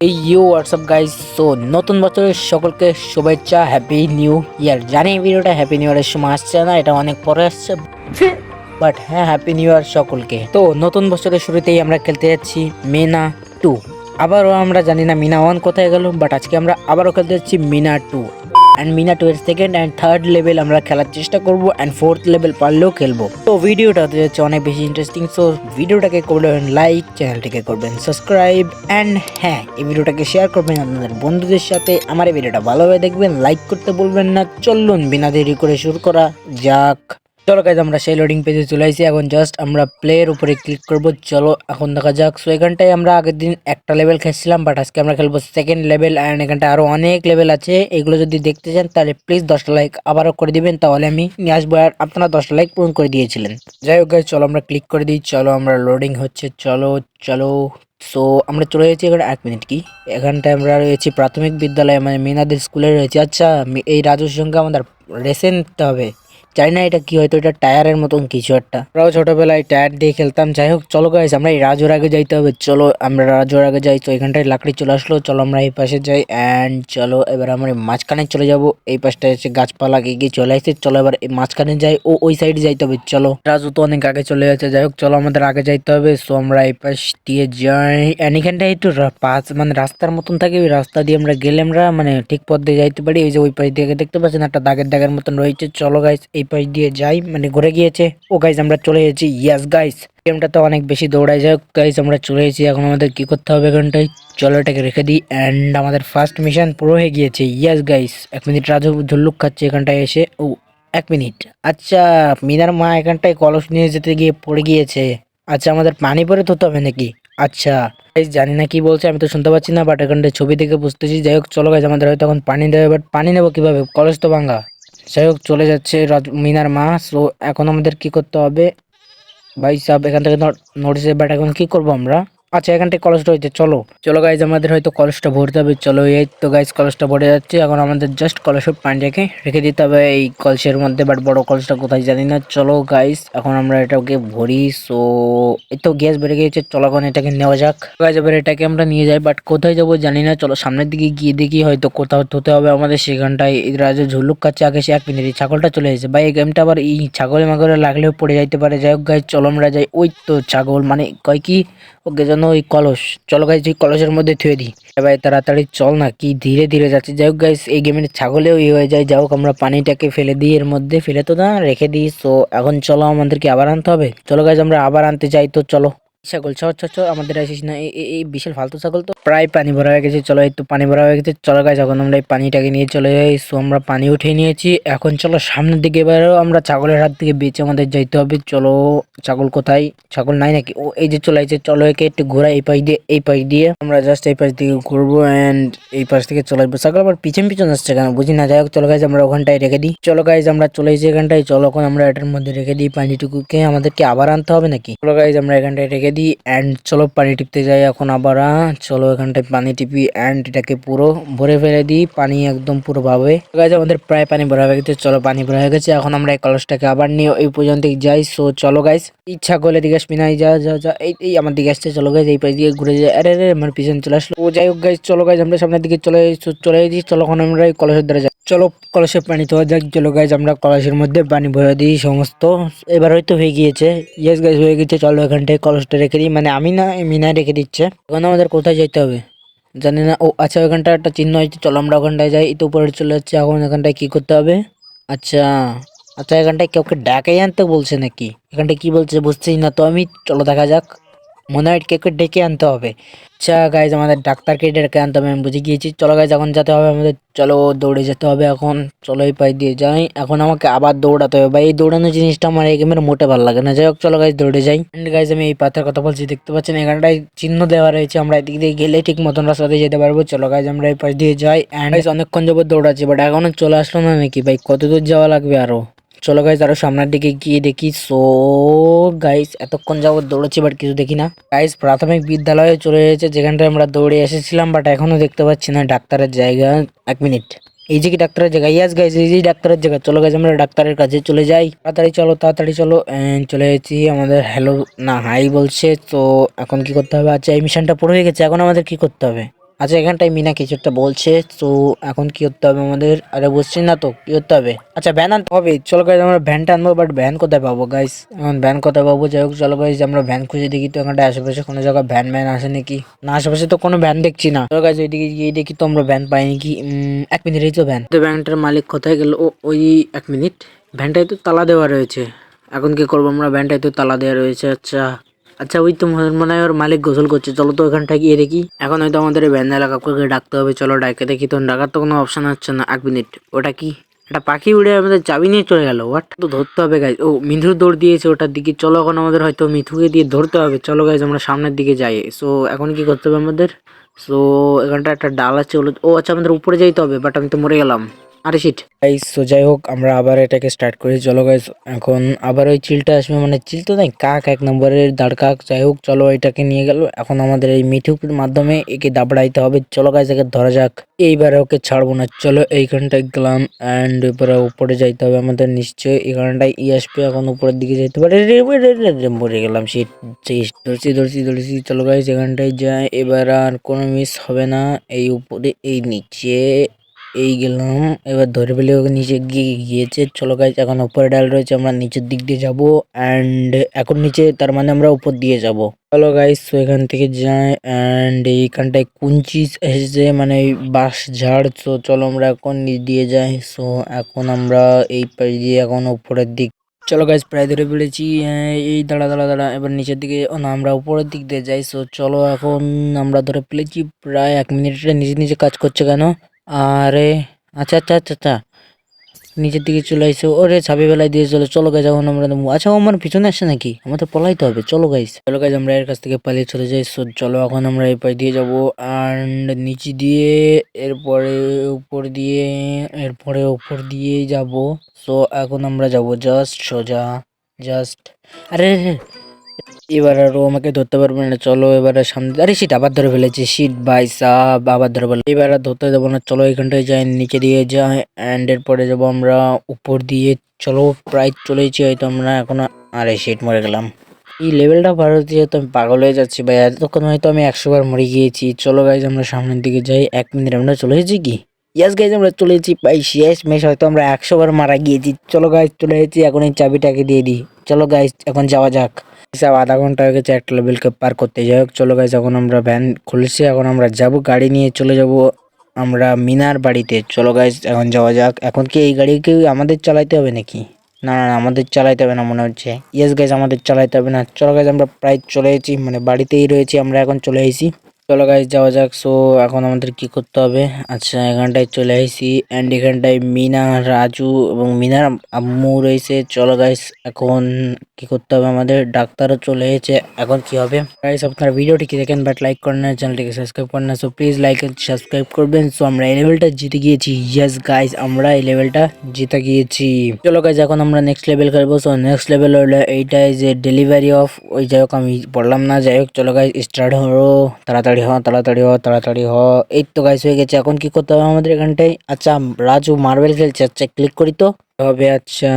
এই you WhatsApp guys so নতুন বছরের সকলকে শুভেচ্ছা হ্যাপি নিউ ইয়ার জানি ভিডিওটা হ্যাপি নিউ ইয়ারের সময় আসছে না, এটা অনেক পরে আসছে। বাট হ্যাঁ হ্যাপি নিউ ইয়ার সকলকে। তো, নতুন বছরের শুরুতেই আমরা খেলতে যাচ্ছি মিনা টু আবারও আমরা জানি না মিনা ওয়ান কোথায় গেল বাট আজকে আমরা আবারও খেলতে যাচ্ছি Mina two and Mina two এর সেকেন্ড অ্যান্ড থার্ড লেভেল আমরা খেলার চেষ্টা করব অ্যান্ড ফোর্থ লেভেল পারলেও খেলব। তো ভিডিওটা হতে যাচ্ছে অনেক বেশি ইন্টারেস্টিং সো ভিডিওটাকে করবেন লাইক চ্যানেলটিকে করবেন সাবস্ক্রাইব অ্যান্ড হ্যাঁ এই ভিডিওটাকে শেয়ার করবেন আপনাদের বন্ধুদের সাথে। আমার এই ভিডিওটা ভালোভাবে দেখবেন লাইক করতে বলবেন না। চলুন বিনা দেরি করে শুরু করা যাক। চলো গাইজ আমরা সেই লোডিং পেজে চলে আসি এখন জাস্ট আমরা প্লেয়ের উপরে ক্লিক করব। চলো, এখন দেখা যাক। সো এখানটায় আমরা আগের দিন একটা লেভেল খেলছিলাম বাট আজকে আমরা খেলব সেকেন্ড লেভেল অ্যান্ড এখানটা আরও অনেক লেভেল আছে। এগুলো যদি দেখতে চান, তাহলে প্লিজ দশটা লাইক আবারও করে দিবেন। তাহলে আমি নিয়ে আসব আর আপনারা দশটা লাইক পূরণ করে দিয়েছিলেন। যাই হোক চলো আমরা ক্লিক করে দিই। চলো, আমরা লোডিং হচ্ছে। চলো চলো। সো আমরা চলে যাচ্ছি এখানে। এক মিনিট কি? এখানটায় আমরা রয়েছি প্রাথমিক বিদ্যালয়ে মানে মেনাদের স্কুলে রয়েছি। আচ্ছা এই রাজুর সঙ্গে আমাদের রেসে নিতে হবে। জানি না এটা কি, হয়তো এটা টায়ারের মতন কিছু একটা। আমরাও ছোটবেলায় টায়ার দিয়ে খেলতাম। যাই হোক, চলো গাইস আমরা এই রাজুর আগে যাইতে হবে। চলো, আমরা রাজুর আগে যাই। তো এখানটায় লাকড়ি চলে আসলো। চলো, আমরা এই পাশে যাই অ্যান্ড চলো, এবার আমরা মাঝখানে চলে যাব। এই পাশটা এসে গাছপালা গিয়ে চলে আসছে। চলো, এবার এই মাঝখানে যাই। ও, ওই সাইডে যাইতে হবে। চলো, রাজু তো অনেক আগে চলে যাচ্ছে যাই হোক, চলো, আমাদের আগে যাইতে হবে। সো আমরা এই পাশ দিয়ে যাই। অ্যান্ড এখানটায় একটু পাঁচ মানে রাস্তার মতন থাকে। ওই রাস্তা দিয়ে আমরা গেলে আমরা মানে ঠিক পথ দিয়ে যাইতে পারি। এই যে ওই পাশ দিয়ে দেখতে পাচ্ছেন, একটা দাগের দাগের মতন রয়েছে। চলো গাইস এই পাশ দিয়ে যাই মানে ঘুরে গিয়েছে। ও গাইজ আমরা চলে এসেছি ইয়াস গাইস গেমটা তো অনেক বেশি দৌড়ায়। যাই গাইজ আমরা চলে এসেছি এখন আমাদের কি করতে হবে এখানটায়? চলো এটাকে রেখে দিই। অ্যান্ড আমাদের ফার্স্ট মিশন পুরো হয়ে গিয়েছে। ইয়াস গাইস এক মিনিট রাজু ঝুল্লুক খাচ্ছে এখানটায় এসে। ও, এক মিনিট আচ্ছা মিনার মা এখানটায় কলস নিয়ে যেতে গিয়ে পড়ে গিয়েছে। আচ্ছা আমাদের পানি পরে ধুতে হবে নাকি? আচ্ছা গাইজ জানি না কি বলছে, আমি তো শুনতে পাচ্ছি না বাট এখানটায় ছবি দেখে বুঝতেছি। যাই হোক, চলো গাইজ আমাদের হয়তো এখন পানি দেবে বাট পানি নেব কীভাবে? কলস তো ভাঙ্গা যাই হোক, চলে যাচ্ছে মিনার মা। সো এখন আমাদের কি করতে হবে? ভাই সাহেব, এখান থেকে নোটিস বাট এখন কি করব আমরা? আচ্ছা এখানটায় কলেজটা হয়েছে চলো। চলো গাইজ আমাদের হয়তো কলেজটা ভরতে হবে। চলো, এই তো গাইজ কলেজটা ভরে যাচ্ছে। এখন আমাদের জাস্ট কলেজের পানিটাকে রেখে দিতে হবে এই কলসের মধ্যে। বাট বড় কলেজটা কোথায় জানি না। চলো গাইজ এখন আমরা এটাকে ভরি। সো এই তো গ্যাস বেড়ে গিয়েছে। চলো এখন এটাকে নেওয়া যাক। গাইজ এবার এটাকে আমরা নিয়ে যাই। বাট কোথায় যাব জানি না। চলো সামনের দিকে গিয়ে দেখি। হয়তো কোথাও ধুতে হবে আমাদের সেখানটায়। রাজা ঝুলুক কাছে আগে সে এক মিনিট ছাগলটা চলে এসেছে। ভাই, এই গেমটা আবার এই ছাগলে মাগলে লাগলেও পড়ে যাইতে পারে। যাই হোক গাইজ চলো আমরা যাই। ওই তো ছাগল। মানে কয় কি? ওকে যেন ওই কলস। চলো গাইজ এই কলসের মধ্যে থুয়ে দিই। ভাই তাড়াতাড়ি চল না, কি ধীরে ধীরে যাচ্ছে। যাই হোক গাইজ এই গেমের ছাগলেও ই হয়ে যায়। যাই হোক, আমরা পানিটাকে ফেলে দিই, এর মধ্যে ফেলে তো না, রেখে দিই। সো এখন চলো আমাদেরকে আবার আনতে হবে। চলো গাইজ আমরা আবার আনতে চাই তো চলো। ছাগল চ চ চ আমাদের আসিস না। এই- বিশাল ফালতু ছাগল তো। প্রায় পানি ভরা হয়ে গেছে। চলো তো পানি ভরা হয়ে গেছে। চলো গাইজ এখন আমরা এই পানিটাকে নিয়ে চলে যাই। সো আমরা পানি উঠিয়ে নিয়েছি। এখন চলো সামনের দিকে এবারও আমরা ছাগলের হাত থেকে বেঁচে আমাদের যাইতে হবে। চলো, ছাগল কোথায়? ছাগল নাই নাকি? ও এই যে চলে আসছে চলো একে একটু ঘোরা এই পাশ দিয়ে, এই পাশ দিয়ে। আমরা জাস্ট এই পাশ দিকে ঘুরবো অ্যান্ড এই পাশ থেকে চলে আসব। ছাগল আবার পিছন পিছন আসছে কেন? বুঝি না। যাই হোক, চলো গাইজ আমরা ওখানটায় রেখে দিই। চলো গাইজ আমরা চলে এসেছি এখানটায়। চলো এখন আমরা এটার মধ্যে রেখে দিই পানিটুকুকে। আমাদেরকে আবার আনতে হবে নাকি? চলো গাইজ আমরা এখানটায় রেখে দিই অ্যান্ড চলো পানি টিপতে যাই এখন আবার চলো এখানটায় পানি টিপি অ্যান্ড এটাকে পুরো ভরে ফেলে দিই। পানি একদম পুরো ভাবে। গাইজ আমাদের প্রায় পানি ভরা হয়ে গেছে। চলো পানি ভরা হয়ে গেছে। এখন আমরা এই কলসটাকে আবার নিয়ে এই পর্যন্ত যাই। সো চলো গাইজ ইচ্ছা করলে দিকে আসবি নাই যা যা যা, এই এই আমার দিকে আসছে, চলো গাইজ এই পাশ দিয়ে ঘুরে যায় আরে আমার পিছনে চলে আসলো। ও যাই হোক গাইজ চলো গাইজ আমরা সামনের দিকে চলে চলে এসেছি চলো এখন আমরা এই কলসের দ্বারা যাই। চলো কলসের পানি তো যাক, চলো গাইজ আমরা কলসের মধ্যে পানি ভরে দিই, সমস্ত। এবার হয়তো হয়ে গিয়েছে। ইয়েস গাইজ হয়ে গেছে চলো এখানটায় কলসটা রেখে দিই। মানে আমি না মিনা রেখে দিচ্ছে। এখন আমাদের কোথায় যেতে হবে? জানি না। ও আচ্ছা ওখানটা একটা চিহ্ন হয়েছে চলো আমরা ওখানটায় যাই। এই তো উপরে চলে যাচ্ছে, এখন এখানটায় কি করতে হবে? আচ্ছা। আচ্ছা এখানটায় কাউকে ডাকে আনতে বলছে নাকি? এখানটায় কি বলছে বুঝতেই না তো আমি। চলো দেখা যাক। মনে হয় কেউকে ডেকে আনতে হবে। আচ্ছা গাইজ আমাদের ডাক্তারকে ডেকে আনতে হবে, আমি বুঝে গিয়েছি। চলো গাইজ এখন যেতে হবে আমাদের। চলো, দৌড়ে যেতে হবে এখন। চলো, এই পাই দিয়ে যাই। এখন আমাকে আবার দৌড়াতে হবে। বা এই দৌড়ানো জিনিসটা আমার এই গেমের মোটে ভালো লাগে না। যাই হোক, চলো গাইজ দৌড়ে যাই। এন্ড গাইজ আমি এই পাথর কথা বলছি, দেখতে পাচ্ছেন? এখানটায় চিহ্ন দেওয়া রয়েছে। আমরা এদিক দিয়ে গেলে ঠিক মতন রাস্তা দিয়ে যেতে পারব। চলো গাইজ আমরা এই পাশ দিয়ে যাই। অ্যান্ড গাইজ অনেকক্ষণ যাবত দৌড়াচ্ছি বাট এখনও চলে আসলো না নাকি? ভাই কত দূর যাওয়া লাগবে আরও? চলো গাইজ আরও সামনের দিকে গিয়ে দেখি। সো গাইজ এতক্ষণ যাবত দৌড়েছি বাট কিছু দেখি না। গাইজ প্রাথমিক বিদ্যালয়ে চলে এসেছে, যেখানটায় আমরা দৌড়ে এসেছিলাম বাট এখনও দেখতে পাচ্ছি না ডাক্তারের জায়গা। এক মিনিট এই যে কি ডাক্তারের জায়গা? ইয়াস গাইজ এই যে ডাক্তারের জায়গা। চলো গাইজ আমরা ডাক্তারের কাছে চলে যাই। তাড়াতাড়ি চলো তাড়াতাড়ি চলো চলে এসেছি আমাদের হ্যালো না হাই বলছে। তো এখন কি করতে হবে? আচ্ছা এই মিশনটা পুরো হয়ে গেছে, এখন আমাদের কি করতে হবে? আচ্ছা এখানটায় মিনা কিছু একটা বলছে তো এখন কি করতে হবে আমাদের? আরে বুঝছি না তো কি করতে হবে? আচ্ছা ভ্যান আনতে হবে। চলো গাইজ আমরা ভ্যানটা আনব বাট ভ্যান কোথায় পাবো গাইজ এখন ভ্যান কোথায় পাবো? যাই হোক চলো গাইজ আমরা ভ্যান খুঁজে দেখি তো এখানটা আশেপাশে কোনো জায়গায় ভ্যান ভ্যান আসে নাকি? না আশেপাশে তো কোনো ভ্যান দেখছি না। চলো গাইজ ওইদিকে গিয়ে দেখি তো আমরা ভ্যান পাই নাকি উম, এক মিনিটই তো ভ্যান তো ভ্যানটার মালিক কোথায় গেল? ও ওই এক মিনিট ভ্যানটায় তো তালা দেওয়া রয়েছে। এখন কি করব আমরা? ভ্যানটায় তো তালা দেওয়া রয়েছে আচ্ছা। আচ্ছা ওই তো মনে হয় ওর মালিক গোসল করছে। চলো তো ওখানটা গিয়ে দেখি। এখন হয়তো আমাদের এই ভ্যান এলাকা কাউকে ডাকতে হবে। চলো ডাকে দেখি তো, ডাকার তো কোনো অপশন হচ্ছে না। এক মিনিট ওটা কি? একটা পাখি উড়ে আমাদের চাবি নিয়ে চলে গেল। হোয়াট তো ধরতে হবে গাইজ ও মিঠু দৌড় দিয়েছে ওটার দিকে। চলো এখন আমাদের হয়তো মিঠুকে দিয়ে ধরতে হবে। চলো গাইজ আমরা সামনের দিকে যাই। সো এখন কি করতে হবে আমাদের? সো এখানটা একটা ডাল আছে। ও আচ্ছা আমাদের উপরে যাইতে হবে বাট আমি তো মরে গেলাম। আরে শিট গাইস সো যাই হোক, আমরা আবার এটাকে স্টার্ট করি। চলো গাইস এখন আবার ওই চিলটা আসবে মানে চিল তো নাই, কাক এক নম্বরের দাঁড় কাক। যাই হোক, চলো এটাকে নিয়ে গেল। এখন আমাদের এই মিঠুকের মাধ্যমে একে দাবড়াইতে হবে। চলো গাইস একে ধরা যাক। এইবারে ওকে ছাড়বো না। চলো এইখানটায় গেলাম অ্যান্ড এবারে উপরে যাইতে হবে আমাদের নিশ্চয়ই। এখানটায় ই আসবে, এখন উপরের দিকে যাইতে পারে মরে গেলাম শীত ধরছি ধরছি ধরছি। চলো গাইস এখানটায় যাই। এবার আর কোনো মিস হবে না। এই উপরে, এই নিচে এই গেলাম। এবার ধরে ফেলে ওকে নিচে গিয়ে গিয়েছে। চলো গাইজ এখন উপরে ডাল রয়েছে, আমরা নিচের দিক দিয়ে যাব। অ্যান্ড এখন নিচে, তার মানে আমরা উপর দিয়ে যাব। চলো গাইজ তো এখান থেকে যাই। অ্যান্ড এইখানটায় কুঞ্চি এসেছে মানে বাঁশ ঝাড়। তো চলো আমরা এখন নিচ দিয়ে যাই। সো এখন আমরা এই পাশ দিয়ে এখন উপরের দিক। চলো গাইজ প্রায় ধরে ফেলেছি। এই দাঁড়া দাঁড়া দাঁড়া, এবার নিচের দিকে না, আমরা উপরের দিক দিয়ে যাই। সো চলো এখন আমরা ধরে ফেলেছি, প্রায় এক মিনিটের নিচে নিচে কাজ করছে কেন? আরে আচ্ছা আচ্ছা আচ্ছা আচ্ছা। নিচের দিকে চলে আসছে ওরে ছাবি বেলায় দিয়ে চলো চলো গাইজ এখন আমরা আচ্ছা আমার পিছনে আসছে নাকি? আমার তো পলাইতে হবে। চলো গাইজ চলো গাইজ আমরা এর কাছ থেকে পালিয়ে চলে যাই। সো চলো, এখন আমরা এই পাশ দিয়ে যাব। অ্যান্ড নিচে দিয়ে, এরপরে উপর দিয়ে, এরপরে উপর দিয়ে যাব। সো এখন আমরা যাব জাস্ট সোজা। জাস্ট আরে। এবার আর ও আমাকে ধরতে পারবে না, চলো এবারে সামনে, আরে সিট আবার ধরে ফেলেছি সিট বাই সাব আবার ধরে ফেলে এবার আর ধরতে দেবো না, চলো এখানটায় যাই, নিচে দিয়ে যাই অ্যান্ড এরপরে যাব আমরা উপর দিয়ে, চলো প্রায় চলেছি হয়তো আমরা, এখন আরে সিট মরে গেলাম। এই লেভেলটা ভালো দিয়ে তো আমি পাগল হয়ে যাচ্ছি ভাই, এতক্ষণ হয়তো আমি একশো বার মরে গিয়েছি। চলো গাইজ আমরা সামনের দিকে যাই, এক মিনিট আমরা চলে এসেছি কি? ইয়াস গাইজ আমরা চলে এসেছি, ভাই, শেষ মেশ, হয়তো আমরা একশো বার মারা গিয়েছি। চলো গাইজ চলে এসেছি, এখন এই চাবিটাকে দিয়ে দিই। চলো গাইজ এখন যাওয়া যাক। হিসাব আধা ঘণ্টা হয়ে গেছে, একটা লেভেলকে পার করতে। যাই হোক, চলো গাইছে এখন আমরা ভ্যান খুলছি। এখন আমরা যাব গাড়ি নিয়ে, চলে যাব আমরা মিনার বাড়িতে। চলো গাইজ এখন যাওয়া যাক। এখন কি এই গাড়ি কি আমাদের চালাইতে হবে নাকি? না না আমাদের চালাইতে হবে না, মনে হচ্ছে। ইয়েস গাইজ আমাদের চালাইতে হবে না। চলো গাইজ আমরা প্রায় চলে এসেছি মানে বাড়িতেই রয়েছি, আমরা এখন চলে এসেছি। চলো গাইজ যাওয়া যাক। সো এখন আমাদের কি করতে হবে? আচ্ছা এখানটায় চলে এসেছি অ্যান্ড এখানটায় মিনা, রাজু এবং মিনার আম্মু রয়েছে। চলো গাইজ এখন কি করতে হবে আমাদের? ডাক্তারও চলে এসেছে। এখন কি হবে? গাইজ আপনারা ভিডিওটি কি দেখেন বাট লাইক করেন না, চ্যানেলটিকে সাবস্ক্রাইব করেন না। সো প্লিজ লাইক সাবস্ক্রাইব করবেন। সো আমরা এই লেভেলটা জিতে গিয়েছি। ইয়েস গাইজ আমরা এই লেভেলটা জিতে গিয়েছি। চলো গাইজ এখন আমরা নেক্সট লেভেল খেলব। সো নেক্সট লেভেল হলো এইটাই যে ডেলিভারি অফ ওই যাই হোক, আমি বললাম না। যাই হোক, চলো গাইজ স্টার্ট হলো। তাড়াতাড়ি হ, তাড়াতাড়ি হ তাড়াতাড়ি হ। এই তো গাইস হয়ে গেছে। এখন কি করতে হবে আমাদের এখানটায়? আচ্ছা রাজু মার্বেল খেলছে। আচ্ছা ক্লিক করি তো। হবে আচ্ছা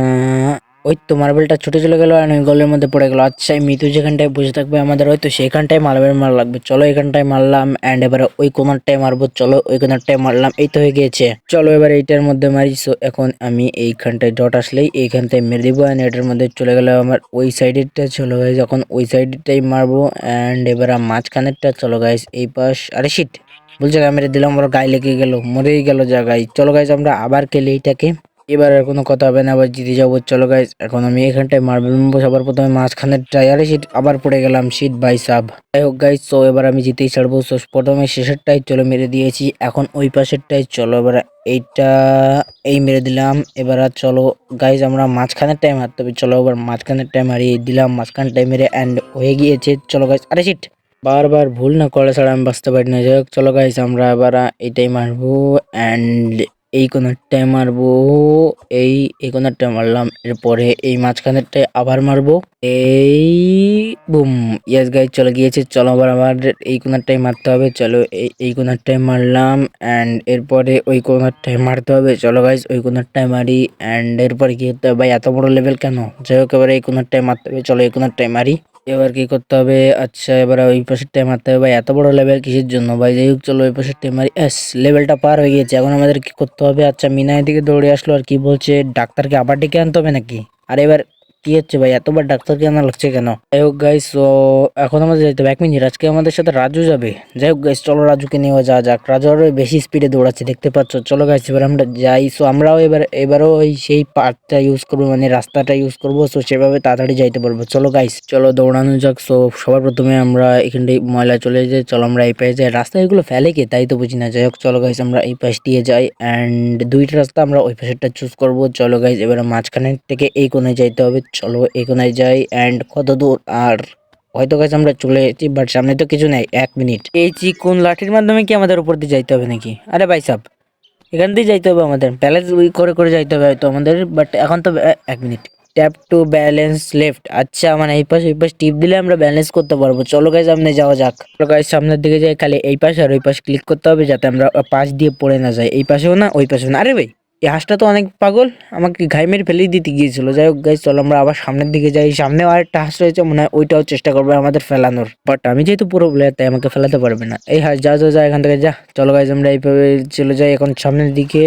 ওই তো মার্বেলটা ছুটে চলে গেল আর ওই গোলের মধ্যে পড়ে গেল। আচ্ছা মিতু যেখানটায় বসে থাকবে আমাদের হয়তো সেখানটায় মার্বেল মার লাগবে। চলো এখানটায় মারলাম অ্যান্ড এবারে ওই কোনারটায় মারবো। চলো ওই কোনারটায় মারলাম, এই তো হয়ে গিয়েছে। চলো এবার এইটার মধ্যে মারি। সো এখন আমি এইখানটায় ডট আসলেই এইখানটায় মেরে দিব অ্যান্ড এটার মধ্যে চলে গেল আমার ওই সাইডেরটা। চলো গাইজ এখন ওই সাইডেরটাই মারবো অ্যান্ড এবার মাঝখানেরটা। চলো গাইজ এই পাশ, আরে শিট বলছে মেরে দিলাম, ওর গায়ে লেগে গেল, মরেই গেল জায়গায়। চলো গাইজ আমরা আবার খেলি এইটাকে। এবার আর কোনো কথা হবে না আবার জিতে যাব। চলো গাইজ এখন আমি এখানটায় মার্বেল মারবো সবার প্রথমে মাঝখানের টায়ারে সিট আবার পড়ে গেলাম সিট বাই সাব যাই হোক গাইজ তো এবার আমি জিতেই ছাড়বো। তো প্রথমে শেষেরটাই চলো মেরে দিয়েছি, এখন ওই পাশেরটাই চলো এবার এইটা, এই মেরে দিলাম। এবার আর চলো গাইজ আমরা মাঝখানের টাইম মারতে হবে। চলো এবার মাঝখানের টাইম হারিয়ে দিলাম, মাঝখান টাইম মেরে অ্যান্ড হয়ে গিয়েছে। চলো গাইজ আরে সিট বারবার ভুল না করে ছাড়া আমি বাঁচতে পারি না। যাই হোক, চলো গাইজ আমরা এবার এইটাই মারবো অ্যান্ড এই কোনারটায় মারবো, এই এই কোনারটায় মারলাম। এরপরে এই মাঝখানেরটায় আবার মারবো। এই, বুম। ইয়াস গাইজ চলে গিয়েছে। চলো আবার আবার এই কোনারটায় মারতে হবে। চলো এই এই কোনারটায় মারলাম। অ্যান্ড এরপরে ওই কোনারটায় মারতে হবে। চলো গাইজ ওই কোনারটায় মারি। অ্যান্ড এরপরে কি হতে হবে? ভাই, এত বড় লেভেল কেন? যাই হোক, এবার এই কোনারটায় মারতে হবে। চলো, এই কোনারটায় মারি। এবার কি করতে হবে? আচ্ছা এবার ওই পাশের টাইম মারতে হবে ভাই। এত বড় লেভেল কিসের জন্য? ভাই, যাই হোক, চলো ওই পাশেরটাই মারি এস লেভেলটা পার হয়ে গিয়েছে। এখন আমাদের কি করতে হবে? আচ্ছা মিনাই দিকে দৌড়ে আসলো আর কি বলছে? ডাক্তারকে আবার ডেকে আনতে হবে নাকি? আর এবার কি হচ্ছে ভাই? এতবার ডাক্তারকে আনা লাগছে কেন? যাই হোক গাইস তো এখন আমাদের যাইতে হবে এক মিনিট আজকে আমাদের সাথে রাজু যাবে। যাই হোক গাইস চলো রাজুকে নিয়ে যাওয়া যাক। রাজু আরও বেশি স্পিডে দৌড়াচ্ছে, দেখতে পাচ্ছ? চলো গাইস এবার আমরা যাই। সো আমরাও এবার, এবারও ওই সেই পার্টটা ইউজ করব মানে রাস্তাটা ইউজ করব। সো সেভাবে তাড়াতাড়ি যাইতে পারব। চলো গাইস চলো দৌড়ানো যাক। সো সবার প্রথমে আমরা এখানটাই ময়লা চলে যাই। চলো আমরা এই পাশে যাই। রাস্তায় এগুলো ফেলে কে? তাই তো বুঝি না। যাই হোক, চলো গাইস আমরা এই পাশ দিয়ে যাই। অ্যান্ড দুইটা রাস্তা আমরা ওই পাশেরটা চুজ করব। চলো গাইস এবারে মাঝখানের থেকে এই কোণে যাইতে হবে। চলো কোণায় যাই অ্যান্ড কত দূর, আর হয়তো গাছ আমরা চলে এসেছি বাট সামনে তো কিছু নেই, এক মিনিট এই চিকুন লাঠির মাধ্যমে কি আমাদের উপর দিয়ে যাইতে হবে নাকি? আরে ভাই সাব, এখান দিয়ে যাইতে হবে আমাদের ব্যালেন্স করে করে যাইতে হবে হয়তো আমাদের বাট এখন তো এক minute tap to balance left আচ্ছা মানে এই পাশে এই পাশে টিপ দিলে আমরা ব্যালেন্স করতে পারব, চলো গাইজ সামনে যাওয়া যাক। চলো গাইজ সামনের দিকে যাই, খালি এই পাশে আর ওই পাশে ক্লিক করতে হবে, যাতে আমরা পাশ দিয়ে পড়ে না যাই, এই পাশেও না, ওই পাশেও না, আরে ভাই। এই হাঁসটা তো অনেক পাগল, আমাকে ঘাই মেরে ফেলেই দিতে গিয়েছিল। যাই হোক গাই চলো আমরা আবার সামনের দিকে যাই। সামনেও আরেকটা হাঁস রয়েছে, মনে হয় ওইটাও চেষ্টা করবে আমাদের ফেলানোর। বাট আমি যেহেতু পুরো প্লেয়ার তাই আমাকে ফেলাতে পারবে না। এই হাঁস, যা যা যা, এখান থেকে যা। চলো গাইজ আমরা এইভাবে চলে যাই। এখন সামনের দিকে,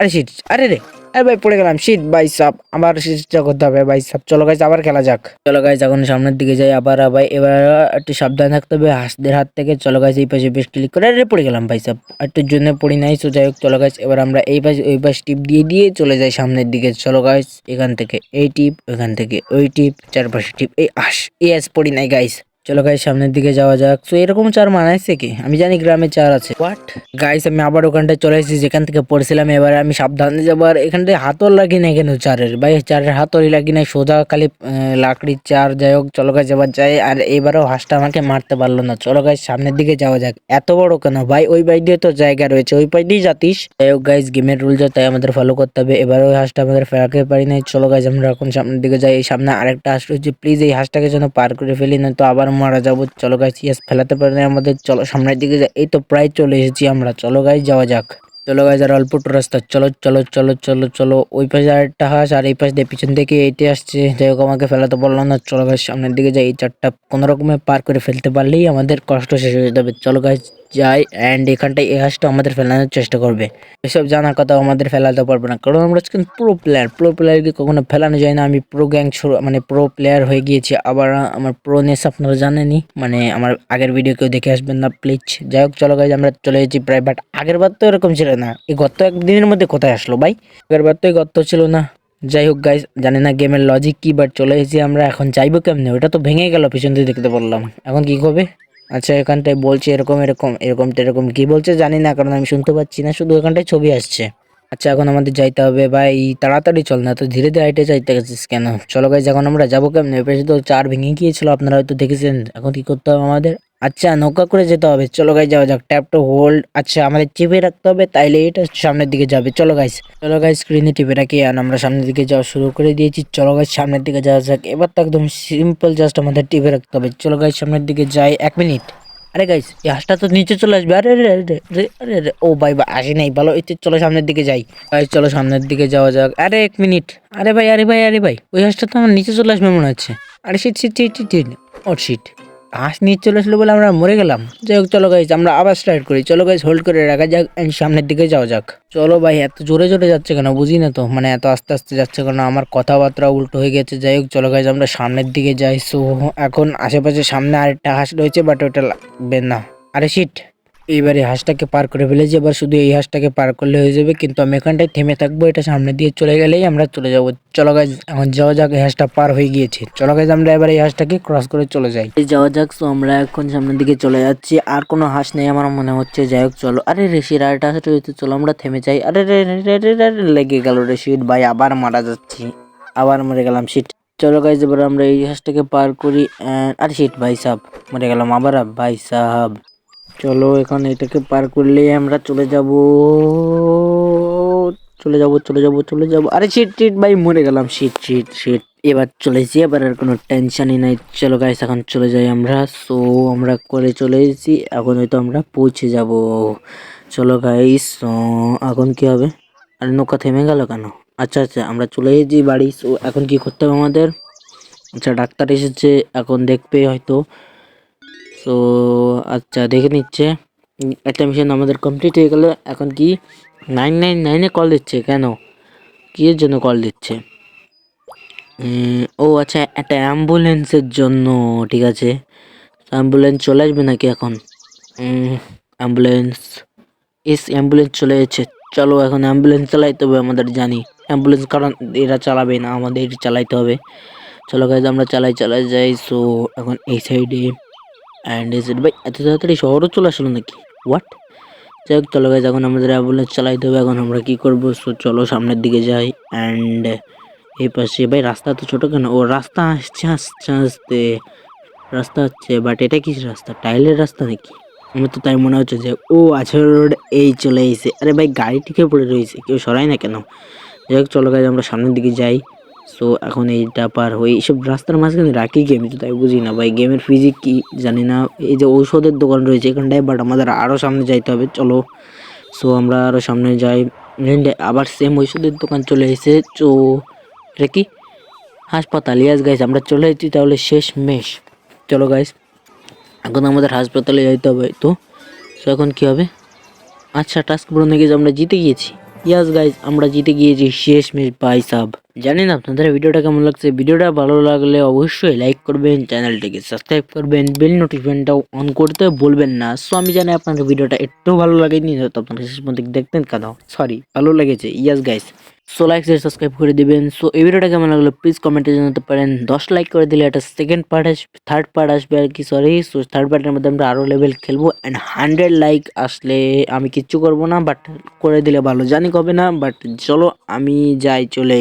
আরে সিট আরে রে! ভাই পড়ে গেলাম। শিট ভাই সাপ আবার শিটটা করতে হবে, ভাই সাপ চলো গাইজ আবার খেলা যাক। চলো গাইজ এখন সামনের দিকে যাই, আবার ভাই, এবার একটু সাবধান থাকতে হবে হাঁসদের হাত থেকে। চলো গাইজ এই পাশে বেশ ক্লিক করে, আরে পড়ে গেলাম ভাই সাপ একটু জন্য পড়ি নাই তো যাই হোক, চলো গাইজ এবার আমরা এই পাশে, ওই পাশ টিপ দিয়ে দিয়ে চলে যাই সামনের দিকে। চলো গাইজ এখান থেকে এই টিপ এখান থেকে ওই টিপ চারপাশে টিপ এই আস এস পড়ি নাই গাইজ চলো গাইজ সামনের দিকে যাওয়া যাক। তো এরকম চার মানাইছে কি? আমি জানি গ্রামে চার আছে। হোয়াট গাইস আমি আবার ওখানটায় চলে এসেছি যেখান থেকে পড়েছিলাম। এবার আমি সাবধানে যাব। আর এখানটায় হাতল লাগি না কেন চারের? ভাই চারের হাতলই লাগি না সোজা খালি লাকড়ির চার যাই হোক চলো গাছ এবার যাই। আর এবারও হাঁসটা আমাকে মারতে পারল না। চলো গাছ সামনের দিকে যাওয়া যাক। এত বড় কেন? ভাই ওই পাশ দিয়ে তো জায়গা রয়েছে। ওই পাশ দিয়ে যাতিস। যাই হোক গাইস গেমের রুল যা তাই আমাদের ফলো করতে হবে। এবার ওই হাঁসটা আমাদের ফেরাতে পারি নাই। চলো গাছ আমরা এখন সামনের দিকে যাই। এই সামনে আরেকটা হাঁস রয়েছে। প্লিজ এই হাঁসটাকে যেন পার করে ফেলি না তো আবার মারা যাব। চলো গাছ ইয়াস ফেলাতে পারি না আমাদের। চলো সামনের দিকে যাই এই তো প্রায় চলে এসেছি আমরা। চলো গাছ যাওয়া যাক। চলো গাছ আর অল্প রাস্তা। চলো চলো চলো চলো চলো। ওই পাশে আরেকটা হাঁস, আর এই পাশ দিয়ে পিছন থেকে এইটে আসছে। যাই হোক, আমাকে ফেলাতে পারল না। চলো গাছ সামনের দিকে যাই। এই চারটা কোনো রকমে পার করে ফেলতে পারলেই আমাদের কষ্ট শেষ হয়ে যাবে। চলো গাছ যাই অ্যান্ড এখানটায় এই হাঁসটা আমাদের ফেলানোর চেষ্টা করবে। এসব জানা কথা আমাদের ফেলাতে পারবে না, কারণ আমরা কিন্তু প্রো প্লেয়ার প্রো প্লেয়ারকে কখনো ফেলানো যায় না। আমি প্রো গ্যাং মানে প্রো প্লেয়ার হয়ে গিয়েছি, আবার আমার প্রো নেস আপনারা জানেনই মানে আমার আগের ভিডিও কেউ দেখে আসবেন না প্লিজ যাই হোক, চলো গাইজ আমরা চলে এসেছি প্রায় বাট আগের বার তো এরকম ছিল না, এই গত একদিনের মধ্যে কোথায় আসলো ভাই? আগের বার তো এই গত ছিল না। যাই হোক গাইজ জানি না গেমের লজিক কি বাট চলে এসেছি আমরা, এখন চাইব কেমনে? ওটা তো ভেঙে গেল, পিছন দিয়ে দেখতে বললাম এখন কি হবে আচ্ছা এখানটায় বলছে এরকম এরকম এরকম এরকম কী বলছে জানি না, কারণ আমি শুনতে পাচ্ছি না, শুধু এখানটায় ছবি আসছে। আচ্ছা এখন আমাদের যাইতে হবে, ভাই, তাড়াতাড়ি চল না, তো ধীরে ধীরে হাইটে যাইতে গেছিস কেন? চলো গাইজ এখন আমরা যাব কেমন? এ তো চার ভেঙে গিয়েছিল, আপনারা হয়তো দেখেছেন, এখন কি করতে হবে আমাদের? আচ্ছা নৌকা করে যেতে হবে। চলো গাইজ যাওয়া যাক। ট্যাপ টু হোল্ড আচ্ছা আমাদের চেপে রাখতে হবে, তাইলে এটা সামনের দিকে যাবে। চলো গাইজ চলো গাইজ স্ক্রিনে টিপে রাখি। আর আমরা সামনের দিকে যাওয়া শুরু করে দিয়েছি। চলো গাইজ সামনের দিকে যাওয়া যাক। এবার তো একদম সিম্পল জাস্ট আমাদের টিপে রাখতে হবে। চলো গাইজ সামনের দিকে যাই। এক মিনিট আরে গাইস এই হাঁসটা তো নিচে চলে আসবে। আরে রে রে রে আরে রে ও ভাই ভাই, আসি নাই। ভালো এই চলো সামনের দিকে যাই। গাইস চলো সামনের দিকে যাওয়া যাক। আরে, এক মিনিট আরে ভাই আরে ভাই আরে ভাই, ওই হাঁসটা তো আমার নিচে চলে আসবে মনে হচ্ছে। আরে শিট শিট শিট শিট ও শিট হাঁস নিয়ে চলে আসলো বলে আমরা মরে গেলাম। যাই হোক, চলো গাইজ আমরা আবার স্টার্ট করি। চলো গাইজ হোল্ড করে রাখা যাক অ্যান্ড সামনের দিকে যাওয়া যাক। চলো ভাই, এত জোরে জোরে যাচ্ছে কেন? বুঝি না তো। মানে এত আস্তে আস্তে যাচ্ছে কেন? আমার কথাবার্তা উল্টো হয়ে গেছে। যাই হোক, চলো গাইজ আমরা সামনের দিকে যাই। সো এখন আশেপাশে সামনে আরেকটা হাঁস রয়েছে বাট ওটা লাগবে না। আরে শিট এইবারে হাঁসটাকে পার করে ফেলেছি। এবার শুধু এই হাঁসটাকে পার করলে হয়ে যাবে। কিন্তু আমি এখানটায় থেমে থাকব, এটা সামনে দিয়ে চলে গেলেই আমরা চলে যাব। চলো গাইজ এখন যাওয়া যাক, এই হাঁসটা পার হয়ে গিয়েছে। চলো গাইজ আমরা এবার এই হাঁসটাকে ক্রস করে চলে যাই। এই যাওয়া যাক তো আমরা এখন সামনের দিকে চলে যাচ্ছি। আর কোনো হাঁস নেই আমার মনে হচ্ছে। যাই হোক, চলো। আরে রেশির আরেকটা হাঁস রয়েছে চলো, আমরা থেমে যাই। আরে রে রে রে রে লেগে গেল রেশির ভাই, আবার মারা যাচ্ছি। আবার মরে গেলাম সিট চলো গাইজ এবার আমরা এই হাঁসটাকে পার করি আরে শিট ভাই সাহ মরে গেলাম। আবার, ভাই সাহাব চলো এখন এটাকে পার করলে আমরা চলে যাব। চলে যাব চলে যাব চলে যাব। আরে শিট শিট ভাই, মরে গেলাম। শিট শিট শিট এবার চলেছি এবার আর কোনো টেনশনই নাই। চলো গাইস এখন চলে যাই আমরা। সো আমরা করে চলে এসেছি। এখন হয়তো আমরা পৌঁছে যাব। চলো গাইস এখন কি হবে? আর নৌকা থেমে গেল কেন? আচ্ছা আচ্ছা আমরা চলে এসেছি বাড়ি। সো এখন কি করতে হবে আমাদের? আচ্ছা ডাক্তার এসেছে। এখন দেখবে হয়তো সো আচ্ছা দেখে নিচ্ছে। একটা মিশন আমাদের কমপ্লিট হয়ে গেল। এখন কি? নাইন নাইন নাইনে কল দিচ্ছে কেন? কি এর জন্য কল দিচ্ছে? ও আচ্ছা একটা অ্যাম্বুলেন্সের জন্য, ঠিক আছে? অ্যাম্বুলেন্স চলে আসবে নাকি এখন? অ্যাম্বুলেন্স এস অ্যাম্বুলেন্স চলে এসেছে। চলো, এখন অ্যাম্বুলেন্স চালাইতে হবে আমাদের, জানি। অ্যাম্বুলেন্স কারণ এরা চালাবে না, আমাদের চালাইতে হবে। চলো গাইজ আমরা চালাই চালাই যাই। সো এখন এই সাইডে অ্যান্ড এই সাইড ভাই, এত তাড়াতাড়ি শহরও চলে আসলো নাকি? হোয়াট যাই হোক চলো গাইজ এখন আমাদের অ্যাম্বুলেন্স চালাইতে হবে। এখন আমরা কি করব? সো চলো সামনের দিকে যাই। অ্যান্ড এই পাশে, ভাই, রাস্তা তো ছোট কেন? ও, রাস্তা আসছে আসছে আসতে রাস্তা হচ্ছে বাট এটা কি রাস্তা? টাইলের রাস্তা নাকি? আমার তো তাই মনে হচ্ছে যে, ও, আছে রোড এই চলে এসে আরে ভাই, গাড়ি টিকে পড়ে রয়েছে। কেউ সরাই না কেন? যাই হোক চলো গাইজ আমরা সামনের দিকে যাই। সো এখন এইটা পার হয়ে এইসব রাস্তার মাঝখানে রাখি আমি তো তাই বুঝি না ভাই গেমের ফিজিক কি জানি না এই যে ঔষধের দোকান রয়েছে এখানটায় বাট আমাদের আরও সামনে যাইতে হবে, চলো। সো আমরা আরও সামনে যাই। আবার সেম ঔষধের দোকান চলে এসে তো এটা কি? হাসপাতাল। ইয়াস গাইস আমরা চলে এসেছি তাহলে শেষ মেশ চলো গাইস এখন আমাদের হাসপাতালে যাইতে হবে তো। সো এখন কি হবে? আচ্ছা টাস্ক পূরণে গেছে, আমরা জিতে গিয়েছি। ইয়াস গাইজ আমরা জিতে গিয়েছি শেষ মেশ বাই সাব। জানেন আপনাদের ভিডিওটা কেমন লাগছে? ভিডিওটা ভালো লাগলে অবশ্যই লাইক করবেন চ্যানেলটিকে সাবস্ক্রাইব করবেন বেল নোটিফিকেশনটাও অন করতে বলবেন না। সো আমি জানি আপনাদের ভিডিওটা একটু ভালো লাগেনি তো আপনারা শেষ পর্যন্ত দেখতেন কেন। সরি ভালো লেগেছে। Yes guys so like share subscribe করে দিবেন। সো এই ভিডিওটা কেমন লাগল প্লিজ কমেন্টে জানাতে পারেন। দশ লাইক করে দিলে একটা সেকেন্ড পার্ট আসবে থার্ড পার্ট আসবে আর কি সরি সো থার্ড পার্টের মধ্যে আমরা আরও লেভেল খেলব অ্যান্ড হান্ড্রেড লাইক আসলে আমি কিচ্ছু করব না বাট করে দিলে ভালো। জানি কবে না বাট চলো, আমি যাই চলে।